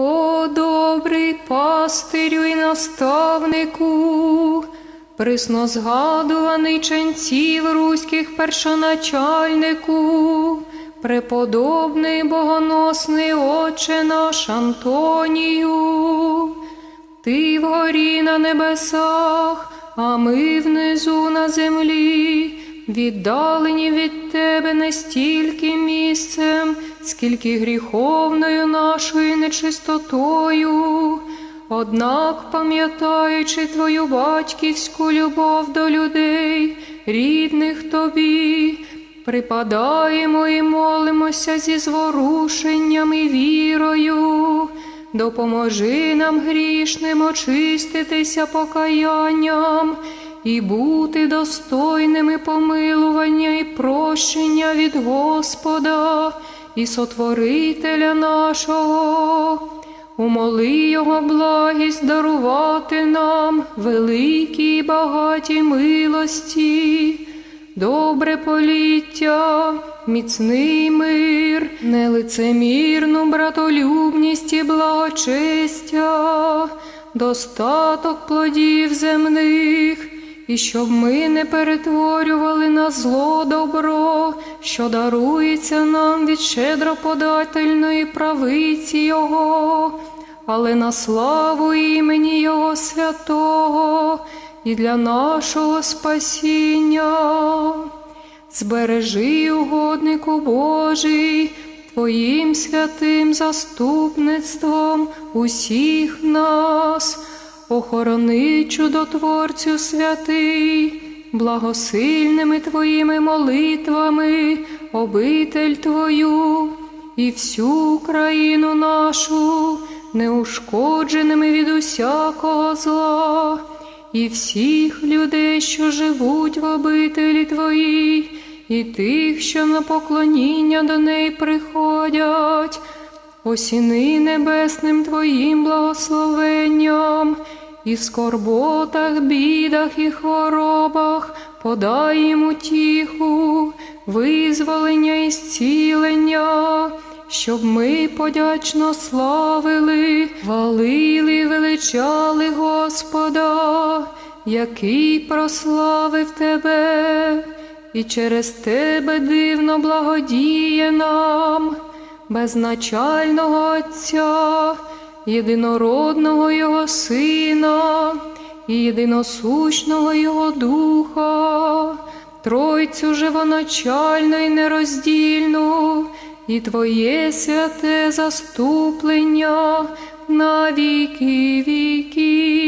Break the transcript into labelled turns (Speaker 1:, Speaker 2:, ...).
Speaker 1: О, добрий пастирю і наставнику, присно згадуваний ченців руських першоначальнику, преподобний богоносний отче наш Антонію, ти вгорі на небесах, а ми внизу на землі, віддалені від тебе не стільки місцем, скільки гріховною нашою нечистотою. Однак, пам'ятаючи твою батьківську любов до людей, рідних тобі, припадаємо і молимося зі зворушенням і вірою. Допоможи нам грішним очиститися покаянням і бути достойними помилування і прощення від Господа і Сотворителя нашого. Умоли Його благість дарувати нам великі і багаті милості, добре поліття, міцний мир, нелицемірну братолюбність і благочестя, достаток плодів земних, і щоб ми не перетворювали на зло добро, що дарується нам від щедроподательної правиці Його, але на славу імені Його святого і для нашого спасіння. Збережи, угоднику Божий, Твоїм святим заступництвом усіх нас, охорони чудотворцю святий, благосильними Твоїми молитвами, обитель Твою і всю країну нашу, неушкодженими від усякого зла і всіх людей, що живуть в обителі Твоїй, і тих, що на поклоніння до неї приходять, осіни небесним Твоїм благословенням, і скорботах, бідах і хворобах подай їм утіху, визволення і зцілення. Щоб ми подячно славили, хвалили, величали Господа, який прославив тебе, і через тебе дивно благодіє нам, безначального Отця, єдинородного Його Сина і єдиносущного Його Духа, Тройцю живоначальну і нероздільну і Твоє святе заступлення на віки віки.